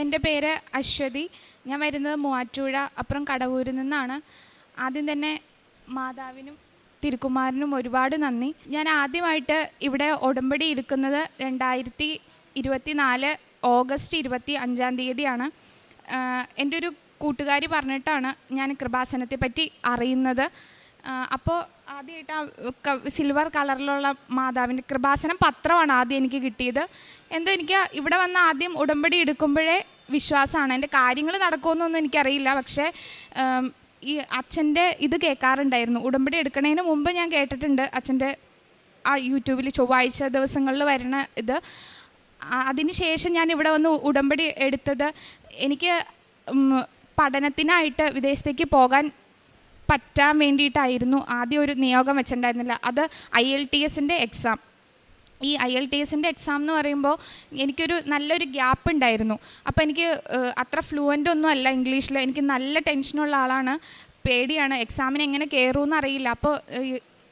എന്റെ പേര് അശ്വതി. ഞാൻ വരുന്നത് മൂവാറ്റുപുഴ അപ്പുറം കടവൂരിൽ നിന്നാണ്. ആദ്യം തന്നെ മാതാവിനും തിരുക്കുമാരനും ഒരുപാട് നന്ദി. ഞാൻ ആദ്യമായിട്ട് ഇവിടെ ഉടമ്പടി ഇരിക്കുന്നത് രണ്ടായിരത്തി ഇരുപത്തി നാല് ഓഗസ്റ്റ് ഇരുപത്തി അഞ്ചാം തീയതിയാണ് എന്റെ ഒരു കൂട്ടുകാരി പറഞ്ഞിട്ടാണ് ഞാൻ കൃപാസനത്തെ പറ്റി അറിയുന്നത്. അപ്പോൾ ആദ്യമായിട്ട് സിൽവർ കളറിലുള്ള മാതാവിന്റെ കൃപാസനം പത്രമാണ് ആദ്യം എനിക്ക് കിട്ടിയത്. എന്തോ എനിക്ക് ഇവിടെ വന്ന് ആദ്യം ഉടമ്പടി എടുക്കുമ്പോഴേ വിശ്വാസമാണ്. എന്റെ കാര്യങ്ങൾ നടക്കുമെന്നൊന്നും എനിക്കറിയില്ല. പക്ഷേ ഈ അച്ഛന്റെ ഇത് കേൾക്കാറുണ്ടായിരുന്നു. ഉടമ്പടി എടുക്കണതിന് മുമ്പ് ഞാൻ കേട്ടിട്ടുണ്ട് അച്ഛന്റെ ആ യൂട്യൂബിൽ ചൊവ്വാഴ്ച ദിവസങ്ങളിൽ വരുന്ന ഇത്. അതിനുശേഷം അതിന് ശേഷം ഞാൻ ഇവിടെ വന്ന് ഉടമ്പടി എടുത്തത് എനിക്ക് പഠനത്തിനായിട്ട് വിദേശത്തേക്ക് പോകാൻ പറ്റാൻ വേണ്ടിയിട്ടായിരുന്നു ആദ്യം ഒരു നിയോഗം വെച്ചിട്ടുണ്ടായിരുന്നില്ല. അത് ഐ എൽ ടി എസിന്റെ എക്സാം. ഈ ഐ എൽ ടി എസിന്റെ എക്സാം എന്ന് പറയുമ്പോൾ എനിക്കൊരു നല്ലൊരു ഗ്യാപ്പ് ഉണ്ടായിരുന്നു. അപ്പോൾ എനിക്ക് അത്ര ഫ്ലുവന്റ് ഒന്നും അല്ല ഇംഗ്ലീഷിൽ എനിക്ക് നല്ല ടെൻഷനുള്ള ആളാണ്. പേടിയാണ്. എക്സാമിന് എങ്ങനെ കയറുമെന്ന് അറിയില്ല. അപ്പോൾ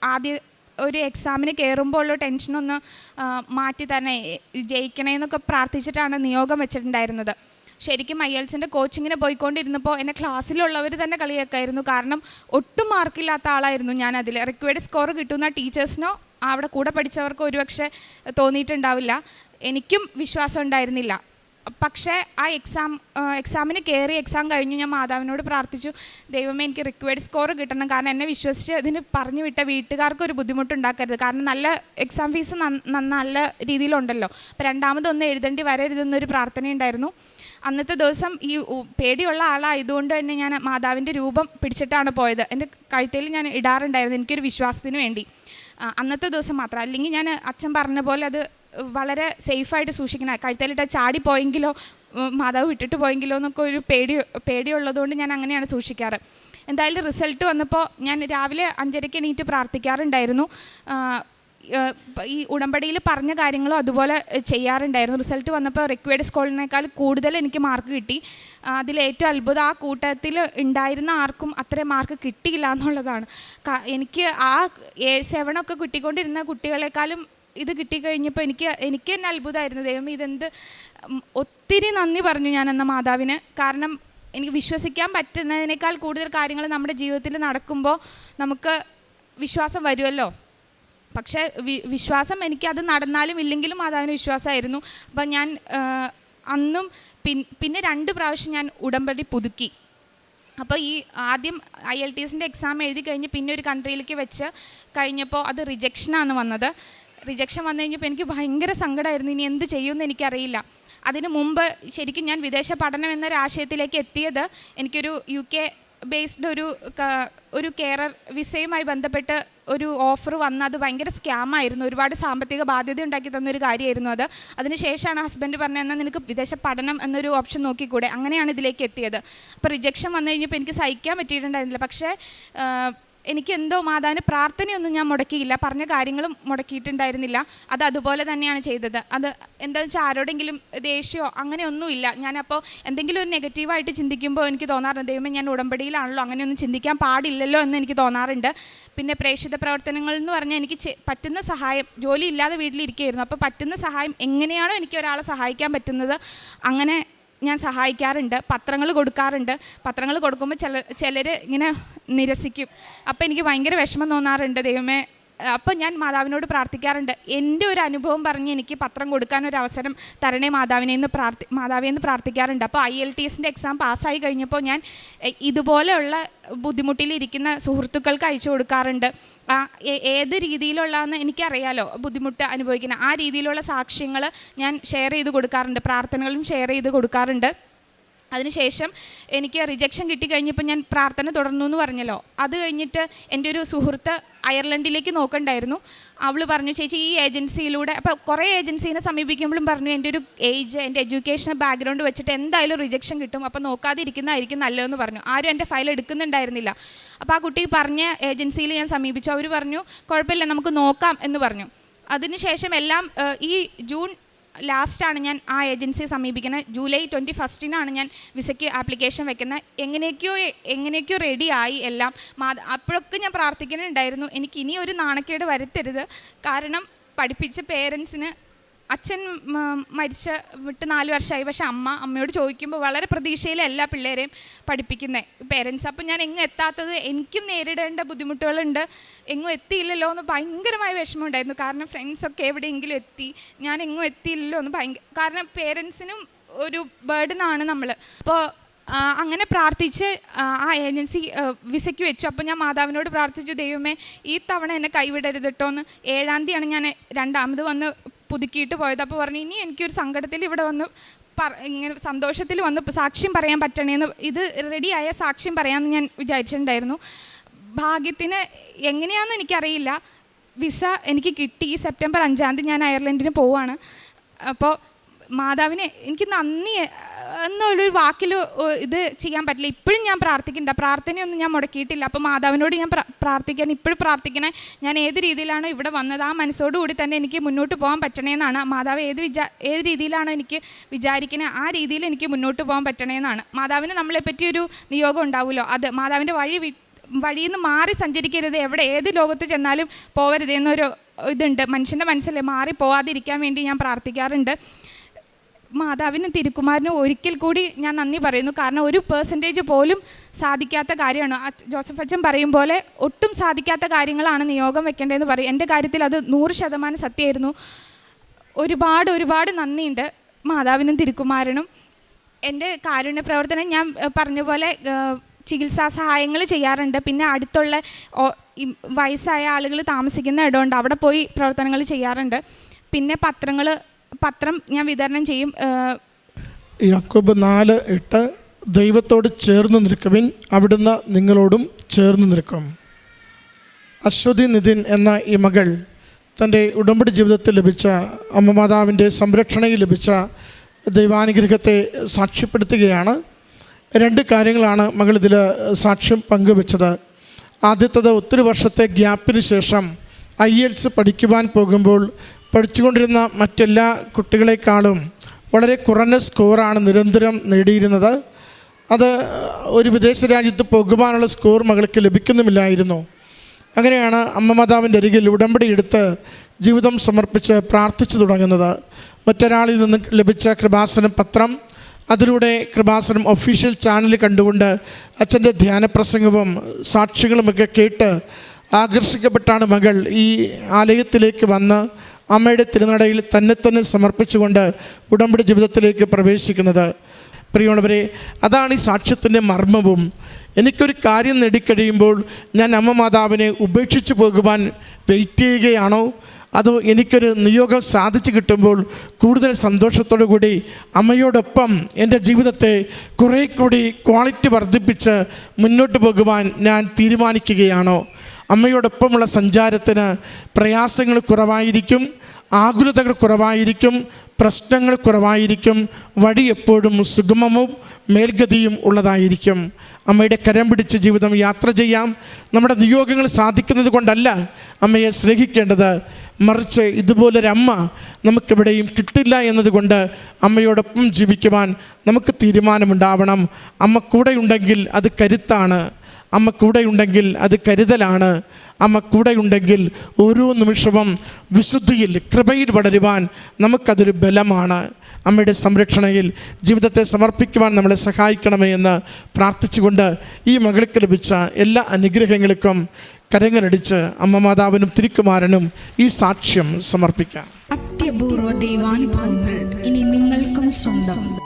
ആദ്യ ഒരു എക്സാമിന് കയറുമ്പോൾ ഉള്ള ടെൻഷനൊന്ന് മാറ്റി തന്നെ. ജയിക്കണേന്നൊക്കെ പ്രാർത്ഥിച്ചിട്ടാണ് നിയോഗം വെച്ചിട്ടുണ്ടായിരുന്നത്. ശരിക്കും ഐ എൽസിന്റെ കോച്ചിങ്ങിന് പോയിക്കൊണ്ടിരുന്നപ്പോൾ എന്നെ ക്ലാസ്സിലുള്ളവർ തന്നെ കളിയാക്കായിരുന്നു. കാരണം ഒട്ടും മാർക്കില്ലാത്ത ആളായിരുന്നു ഞാൻ അതിൽ റിക്വയർഡ് സ്കോർ കിട്ടുന്ന ടീച്ചേഴ്സിനോ അവിടെ കൂടെ പഠിച്ചവർക്ക് ഒരുപക്ഷെ തോന്നിയിട്ടുണ്ടാവില്ല. എനിക്കും വിശ്വാസം ഉണ്ടായിരുന്നില്ല. പക്ഷേ ആ എക്സാം എക്സാമിന് കയറി എക്സാം കഴിഞ്ഞു ഞാൻ മാതാവിനോട് പ്രാർത്ഥിച്ചു ദൈവമേ എനിക്ക് റിക്വയർഡ് സ്കോർ കിട്ടണം. കാരണം എന്നെ വിശ്വസിച്ച് ഇതിന് പറഞ്ഞു വിട്ട വീട്ടുകാർക്ക് ഒരു ബുദ്ധിമുട്ടുണ്ടാക്കരുത്. കാരണം നല്ല എക്സാം ഫീസ് നല്ല രീതിയിലുണ്ടല്ലോ. അപ്പോൾ രണ്ടാമതൊന്നും എഴുതേണ്ടി വരരുതെന്നൊരു പ്രാർത്ഥനയുണ്ടായിരുന്നു. അന്നത്തെ ദിവസം ഈ പേടിയുള്ള ആളായതുകൊണ്ട് തന്നെ ഞാൻ മാതാവിന്റെ രൂപം പിടിച്ചിട്ടാണ് പോയത്. എന്റെ കഴുത്തിൽ ഞാൻ ഇടാറുണ്ടായിരുന്നു. എനിക്കൊരു വിശ്വാസത്തിന് വേണ്ടി. അന്നത്തെ ദിവസം മാത്രം. അല്ലെങ്കിൽ ഞാൻ അച്ഛൻ പറഞ്ഞ പോലെ അത് വളരെ സേഫായിട്ട് സൂക്ഷിക്കണം. കഴുത്തലിട്ട ചാടിപ്പോയെങ്കിലോ പോയെങ്കിലോ മാതാവ് വിട്ടിട്ട് പോയെങ്കിലോ എന്നൊക്കെ ഒരു പേടി പേടിയുള്ളതുകൊണ്ട് ഞാൻ അങ്ങനെയാണ് സൂക്ഷിക്കാറ്. എന്തായാലും റിസൾട്ട് വന്നപ്പോൾ ഞാൻ രാവിലെ അഞ്ചരയ്ക്ക് എണീറ്റ് പ്രാർത്ഥിക്കാറുണ്ടായിരുന്നു. ഈ ഉടമ്പടിയിൽ പറഞ്ഞ കാര്യങ്ങളും അതുപോലെ ചെയ്യാറുണ്ടായിരുന്നു. റിസൾട്ട് വന്നപ്പോൾ റിക്വയർഡ് സ്കോളിനേക്കാൾ കൂടുതൽ എനിക്ക് മാർക്ക് കിട്ടി. അതിലേറ്റവും അത്ഭുതം ആ കൂട്ടത്തിൽ ഉണ്ടായിരുന്ന ആർക്കും അത്രയും മാർക്ക് കിട്ടിയില്ല എന്നുള്ളതാണ്. എനിക്ക് ആ സെവനൊക്കെ കിട്ടിക്കൊണ്ടിരുന്ന കുട്ടികളെക്കാളും ഇത് കിട്ടിക്കഴിഞ്ഞപ്പോൾ എനിക്ക് എനിക്ക് തന്നെ അത്ഭുതമായിരുന്നു ദൈവം ഇതെന്ത് ഒത്തിരി നന്ദി പറഞ്ഞു ഞാൻ എന്ന മാതാവിന്. കാരണം എനിക്ക് വിശ്വസിക്കാൻ പറ്റുന്നതിനേക്കാൾ കൂടുതൽ കാര്യങ്ങൾ നമ്മുടെ ജീവിതത്തിൽ നടക്കുമ്പോൾ നമുക്ക് വിശ്വാസം വരുമല്ലോ പക്ഷേ വിശ്വാസം എനിക്ക് അത് നടന്നാലും ഇല്ലെങ്കിലും മാതാവിന് വിശ്വാസമായിരുന്നു. അപ്പം ഞാൻ അന്നും പിന്നെ രണ്ട് പ്രാവശ്യം ഞാൻ ഉടമ്പടി പുതുക്കി. അപ്പോൾ ഈ ആദ്യം ഐ എൽ ടി എസിന്റെ എക്സാം എഴുതി കഴിഞ്ഞ് പിന്നെ ഒരു കൺട്രിയിലേക്ക് വെച്ച് കഴിഞ്ഞപ്പോൾ അത് റിജക്ഷനാണ് വന്നത്. റിജക്ഷൻ വന്നു കഴിഞ്ഞപ്പോൾ എനിക്ക് ഭയങ്കര സങ്കടമായിരുന്നു. ഇനി എന്ത് ചെയ്യുമെന്ന് എനിക്കറിയില്ല. അതിന് മുമ്പ് ശരിക്കും ഞാൻ വിദേശ പഠനം എന്നൊരു ആശയത്തിലേക്ക് എത്തിയത് എനിക്കൊരു യു കെ ബേസ്ഡ് ഒരു ഒരു കെയറർ വിസയുമായി ബന്ധപ്പെട്ട് ഒരു ഓഫർ വന്ന്. അത് ഭയങ്കര സ്കാമായിരുന്നു ഒരുപാട് സാമ്പത്തിക ബാധ്യത ഉണ്ടാക്കി തന്നൊരു കാര്യമായിരുന്നു അത്. അതിനുശേഷമാണ് ഹസ്ബൻഡ് പറഞ്ഞത് എന്നാൽ നിനക്ക് വിദേശ പഠനം എന്നൊരു ഓപ്ഷൻ നോക്കിക്കൂടെ? അങ്ങനെയാണ് ഇതിലേക്ക് എത്തിയത്. അപ്പോൾ റിജക്ഷൻ വന്നു കഴിഞ്ഞപ്പോൾ എനിക്ക് സഹിക്കാൻ പറ്റിയിട്ടുണ്ടായിരുന്നില്ല. പക്ഷേ എനിക്ക് എന്തോ മാതാവിന് പ്രാർത്ഥനയൊന്നും ഞാൻ മുടക്കിയില്ല. പറഞ്ഞ കാര്യങ്ങളും മുടക്കിയിട്ടുണ്ടായിരുന്നില്ല. അത് അതുപോലെ തന്നെയാണ് ചെയ്തത്. അത് എന്താണെന്ന് വെച്ചാൽ ആരോടെങ്കിലും ദേഷ്യമോ അങ്ങനെയൊന്നുമില്ല. ഞാനപ്പോൾ എന്തെങ്കിലും ഒരു നെഗറ്റീവായിട്ട് ചിന്തിക്കുമ്പോൾ എനിക്ക് തോന്നാറുണ്ട് ദൈവമേ ഞാൻ ഉടമ്പടിയിലാണല്ലോ അങ്ങനെയൊന്നും ചിന്തിക്കാൻ പാടില്ലല്ലോ എന്ന് എനിക്ക് തോന്നാറുണ്ട്. പിന്നെ പ്രേക്ഷിത പ്രവർത്തനങ്ങൾ എന്ന് പറഞ്ഞാൽ എനിക്ക് പറ്റുന്ന സഹായം ജോലി ഇല്ലാതെ വീട്ടിലിരിക്കുകയായിരുന്നു അപ്പോൾ പറ്റുന്ന സഹായം എങ്ങനെയാണോ എനിക്ക് ഒരാളെ സഹായിക്കാൻ പറ്റുന്നത് അങ്ങനെ ഞാൻ സഹായിക്കാറുണ്ട് പത്രങ്ങൾ കൊടുക്കാറുണ്ട്. പത്രങ്ങൾ കൊടുക്കുമ്പോൾ ചില ചിലർ ഇങ്ങനെ നിരസിക്കും. അപ്പോൾ എനിക്ക് ഭയങ്കര വിഷമം തോന്നാറുണ്ട് ദൈവമേ. അപ്പോൾ ഞാൻ മാതാവിനോട് പ്രാർത്ഥിക്കാറുണ്ട്. എന്റെ ഒരു അനുഭവം പറഞ്ഞ് എനിക്ക് പത്രം കൊടുക്കാൻ ഒരു അവസരം തരണേ മാതാവിനെ എന്ന് പ്രാർത്ഥി മാതാവിനെ എന്ന് പ്രാർത്ഥിക്കാറുണ്ട്. അപ്പോൾ ഐ എൽ ടി എസിന്റെ എക്സാം പാസ്സായി കഴിഞ്ഞപ്പോൾ ഞാൻ ഇതുപോലെയുള്ള ബുദ്ധിമുട്ടിലിരിക്കുന്ന സുഹൃത്തുക്കൾക്ക് അയച്ചു കൊടുക്കാറുണ്ട്. ഏത് രീതിയിലുള്ളതെന്ന് എനിക്കറിയാലോ ബുദ്ധിമുട്ട് അനുഭവിക്കുന്ന. ആ രീതിയിലുള്ള സാക്ഷ്യങ്ങൾ ഞാൻ ഷെയർ ചെയ്ത് കൊടുക്കാറുണ്ട്. പ്രാർത്ഥനകളും ഷെയർ ചെയ്ത് കൊടുക്കാറുണ്ട്. അതിനുശേഷം എനിക്ക് റിജക്ഷൻ കിട്ടിക്കഴിഞ്ഞപ്പോൾ ഞാൻ പ്രാർത്ഥന തുടർന്നു എന്ന് പറഞ്ഞല്ലോ. അത് കഴിഞ്ഞിട്ട് എന്റെ ഒരു സുഹൃത്ത് അയർലൻഡിലേക്ക് നോക്കണ്ടായിരുന്നു. അവൾ പറഞ്ഞു ചേച്ചി ഈ ഏജൻസിയിലൂടെ അപ്പോൾ കുറേ ഏജൻസീനെ സമീപിക്കുമ്പോഴും പറഞ്ഞു എന്റെ ഒരു ഏജ് എന്റെ എഡ്യൂക്കേഷൻ ബാക്ക്ഗ്രൗണ്ട് വെച്ചിട്ട് എന്തായാലും റിജക്ഷൻ കിട്ടും. അപ്പോൾ നോക്കാതിരിക്കുന്നതായിരിക്കും നല്ലതെന്ന് പറഞ്ഞു. ആരും എന്റെ ഫയൽ എടുക്കുന്നുണ്ടായിരുന്നില്ല. അപ്പോൾ ആ കുട്ടി പറഞ്ഞ ഏജൻസിയിൽ ഞാൻ സമീപിച്ചു. അവർ പറഞ്ഞു കുഴപ്പമില്ല നമുക്ക് നോക്കാം എന്ന് പറഞ്ഞു. അതിനുശേഷം എല്ലാം ഈ ജൂൺ ലാസ്റ്റാണ് ഞാൻ ആ ഏജൻസിയെ സമീപിക്കുന്നത്. ജൂലൈ ട്വന്റി ഫസ്റ്റിനാണ് ഞാൻ വിസയ്ക്ക് ആപ്ലിക്കേഷൻ വെക്കുന്നത്. എങ്ങനെയൊക്കെയോ എങ്ങനെയൊക്കെയോ റെഡിയായി എല്ലാം. അപ്പോഴൊക്കെ ഞാൻ പ്രാർത്ഥിക്കുന്നുണ്ടായിരുന്നു. എനിക്ക് ഇനി ഒരു നാണക്കേട് വരുത്തരുത്. കാരണം പഠിപ്പിച്ച പേരൻസിന് അച്ഛൻ മരിച്ച വിട്ട് നാല് വർഷമായി. പക്ഷെ അമ്മ അമ്മയോട് ചോദിക്കുമ്പോൾ വളരെ പ്രതീക്ഷയിൽ എല്ലാ പിള്ളേരെയും പഠിപ്പിക്കുന്നത് പേരൻസ് അപ്പം ഞാൻ എങ്ങും എത്താത്തത് എനിക്കും നേരിടേണ്ട ബുദ്ധിമുട്ടുകളുണ്ട്. എങ്ങും എത്തിയില്ലല്ലോ എന്ന് ഭയങ്കരമായ വിഷമമുണ്ടായിരുന്നു. കാരണം ഫ്രണ്ട്സൊക്കെ എവിടെയെങ്കിലും എത്തി. ഞാൻ എങ്ങും എത്തിയില്ലല്ലോ എന്ന് ഭയങ്കര കാരണം പേരൻസിനും ഒരു ബേർഡനാണ് നമ്മൾ അപ്പോൾ അങ്ങനെ പ്രാർത്ഥിച്ച് ആ, ഏജൻസി വിസയ്ക്ക് വെച്ചു. അപ്പോൾ ഞാൻ മാതാവിനോട് പ്രാർത്ഥിച്ചു ദൈവമേ ഈ തവണ എന്നെ കൈവിടരുത് കേട്ടോ എന്ന്. ഏഴാം തീയതിയാണ് ഞാൻ രണ്ടാമത് വന്ന് പുതുക്കിയിട്ട് പോയത്. അപ്പോൾ പറഞ്ഞു ഇനി എനിക്കൊരു സങ്കടത്തിൽ ഇവിടെ വന്ന് പറ ഇങ്ങനെ സന്തോഷത്തിൽ വന്ന് സാക്ഷ്യം പറയാൻ പറ്റണേന്ന് ഇത് റെഡിയായ സാക്ഷ്യം പറയാമെന്ന് ഞാൻ വിചാരിച്ചിട്ടുണ്ടായിരുന്നു. ഭാഗ്യത്തിന് എങ്ങനെയാണെന്ന് എനിക്കറിയില്ല. വിസ എനിക്ക് കിട്ടി. സെപ്റ്റംബർ അഞ്ചാം തീയതി ഞാൻ അയർലൻഡിന് പോവാണ്. അപ്പോൾ മാതാവിനെ എനിക്ക് നന്ദി എന്നൊരു വാക്കിൽ ഇത് ചെയ്യാൻ പറ്റില്ല. ഇപ്പോഴും ഞാൻ പ്രാർത്ഥിക്കണ്ട പ്രാർത്ഥനയൊന്നും ഞാൻ മുടക്കിയിട്ടില്ല. അപ്പോൾ മാതാവിനോട് ഞാൻ പ്രാർത്ഥിക്കാൻ ഇപ്പോഴും പ്രാർത്ഥിക്കണേ. ഞാൻ ഏത് രീതിയിലാണോ ഇവിടെ വന്നത്? ആ മനസ്സോടുകൂടി തന്നെ എനിക്ക് മുന്നോട്ട് പോകാൻ പറ്റണേന്നാണ്. മാതാവ് ഏത് വിചാ ഏത് രീതിയിലാണോ എനിക്ക് വിചാരിക്കണേ? ആ രീതിയിൽ എനിക്ക് മുന്നോട്ട് പോകാൻ പറ്റണേന്നാണ്. മാതാവിന് നമ്മളെ ഒരു നിയോഗം ഉണ്ടാവുമല്ലോ. അത് മാതാവിന്റെ വഴി വഴിയിൽ നിന്ന് മാറി സഞ്ചരിക്കരുത്. എവിടെ ഏത് ലോകത്ത് ചെന്നാലും പോവരുത് എന്നൊരു ഇതുണ്ട്. മനുഷ്യന്റെ മനസ്സിലെ മാറി പോവാതിരിക്കാൻ വേണ്ടി ഞാൻ പ്രാർത്ഥിക്കാറുണ്ട്. മാതാവിനും തിരുക്കുമാരനും ഒരിക്കൽ കൂടി ഞാൻ നന്ദി പറയുന്നു. കാരണം ഒരു പേഴ്സന്റേജ് പോലും സാധിക്കാത്ത കാര്യമാണ്. ജോസഫ് അച്ഛൻ പറയും പോലെ ഒട്ടും സാധിക്കാത്ത കാര്യങ്ങളാണ് നിയോഗം വെക്കേണ്ടതെന്ന് പറയും. എന്റെ കാര്യത്തിൽ അത് നൂറ് ശതമാനം സത്യമായിരുന്നു. ഒരുപാട് ഒരുപാട് നന്ദിയുണ്ട് മാതാവിനും തിരുക്കുമാരനും. എന്റെ കാരുണ്യ പ്രവർത്തനം ഞാൻ പറഞ്ഞ പോലെ ചികിത്സാ സഹായങ്ങൾ ചെയ്യാറുണ്ട്. പിന്നെ അടുത്തുള്ള വയസ്സായ ആളുകൾ താമസിക്കുന്ന ഇടമുണ്ട്. അവിടെ പോയി പ്രവർത്തനങ്ങൾ ചെയ്യാറുണ്ട്. പിന്നെ പത്രങ്ങൾ പത്രം ഞാൻ വിതരണം ചെയ്യും യാക്കോബ് നാല് എട്ട് ദൈവത്തോട് ചേർന്ന് നിൽക്കുവിൻ അവിടുന്ന് നിങ്ങളോടും ചേർന്ന് നിൽക്കും. അശ്വതി നിതിൻ എന്ന ഈ മകൾ തന്റെ ഉടമ്പടി ജീവിതത്തിൽ ലഭിച്ച അമ്മ മാതാവിന്റെ സംരക്ഷണയിൽ ലഭിച്ച ദൈവാനുഗ്രഹത്തെ സാക്ഷ്യപ്പെടുത്തുകയാണ്. രണ്ട് കാര്യങ്ങളാണ് മകൾ ഇതിൽ സാക്ഷ്യം പങ്കുവെച്ചത്. ആദ്യത്തത് ഒത്തിരി വർഷത്തെ ഗ്യാപ്പിന് ശേഷം ഐ എൽസ് പഠിക്കുവാൻ പോകുമ്പോൾ പഠിച്ചുകൊണ്ടിരുന്ന മറ്റെല്ലാ കുട്ടികളെക്കാളും വളരെ കുറഞ്ഞ സ്കോറാണ് നിരന്തരം നേടിയിരുന്നത്. അത് ഒരു വിദേശ രാജ്യത്ത് പോകുവാനുള്ള സ്കോർ മകൾക്ക് ലഭിക്കുന്നുമില്ലായിരുന്നു. അങ്ങനെയാണ് അമ്മ മാതാവിന്റെ അരികിൽ ഉടമ്പടി എടുത്ത് ജീവിതം സമർപ്പിച്ച് പ്രാർത്ഥിച്ചു തുടങ്ങുന്നത്. മറ്റൊരാളിൽ നിന്ന് ലഭിച്ച കൃപാസനം പത്രം അതിലൂടെ കൃപാസനം ഒഫീഷ്യൽ ചാനൽ കണ്ടുകൊണ്ട് അച്ഛന്റെ ധ്യാനപ്രസംഗവും സാക്ഷികളുമൊക്കെ കേട്ട് ആകർഷിക്കപ്പെട്ടാണ് മകൾ ഈ ആലയത്തിലേക്ക് വന്ന് അമ്മയുടെ തിരുനടയിൽ തന്നെ തന്നെ സമർപ്പിച്ചുകൊണ്ട് ഉടമ്പടി ജീവിതത്തിലേക്ക് പ്രവേശിക്കുന്നത്. പ്രിയമുള്ളവരെ അതാണ് ഈ സാക്ഷ്യത്തിന്റെ മർമ്മവും. എനിക്കൊരു കാര്യം നേടിക്കഴിയുമ്പോൾ ഞാൻ അമ്മ മാതാവിനെ ഉപേക്ഷിച്ച് പോകുവാൻ വെയിറ്റ് ചെയ്യുകയാണോ? അതോ എനിക്കൊരു നിയോഗം സാധിച്ചു കിട്ടുമ്പോൾ കൂടുതൽ സന്തോഷത്തോടു കൂടി അമ്മയോടൊപ്പം എന്റെ ജീവിതത്തെ കുറേ കൂടി ക്വാളിറ്റി വർദ്ധിപ്പിച്ച് മുന്നോട്ട് പോകുവാൻ ഞാൻ തീരുമാനിക്കുകയാണോ? അമ്മയോടൊപ്പമുള്ള സഞ്ചാരത്തിന് പ്രയാസങ്ങൾ കുറവായിരിക്കും ആകുലതകൾ കുറവായിരിക്കും പ്രശ്നങ്ങൾ കുറവായിരിക്കും വഴി എപ്പോഴും സുഗമവും മേൽഗതിയും ഉള്ളതായിരിക്കും. അമ്മയുടെ കരം പിടിച്ച് ജീവിതം യാത്ര ചെയ്യാം. നമ്മുടെ നിയോഗങ്ങൾ സാധിക്കുന്നത് കൊണ്ടല്ല അമ്മയെ സ്നേഹിക്കേണ്ടത്. മറിച്ച് ഇതുപോലൊരമ്മ നമുക്കെവിടെയും കിട്ടില്ല എന്നതുകൊണ്ട് അമ്മയോടൊപ്പം ജീവിക്കുവാൻ നമുക്ക് തീരുമാനമുണ്ടാവണം. അമ്മ കൂടെയുണ്ടെങ്കിൽ അത് കരുത്താണ്. അമ്മ കൂടെയുണ്ടെങ്കിൽ അത് കരുതലാണ്. അമ്മ കൂടെയുണ്ടെങ്കിൽ ഓരോ നിമിഷവും വിശുദ്ധിയിൽ കൃപയിൽ വളരുവാൻ നമുക്കതൊരു ബലമാണ്. അമ്മയുടെ സംരക്ഷണയിൽ ജീവിതത്തെ സമർപ്പിക്കുവാൻ നമ്മളെ സഹായിക്കണമേ എന്ന് പ്രാർത്ഥിച്ചുകൊണ്ട് ഈ മകൾക്ക് ലഭിച്ച എല്ലാ അനുഗ്രഹങ്ങൾക്കും കരങ്ങളടിച്ച് അമ്മ മാതാവിനും തിരുക്കുമാരനും ഈ സാക്ഷ്യം സമർപ്പിക്കാം. അത്യപൂർവ ദൈവാനുഭവങ്ങൾ ഇനി നിങ്ങൾക്കും സ്വന്തം.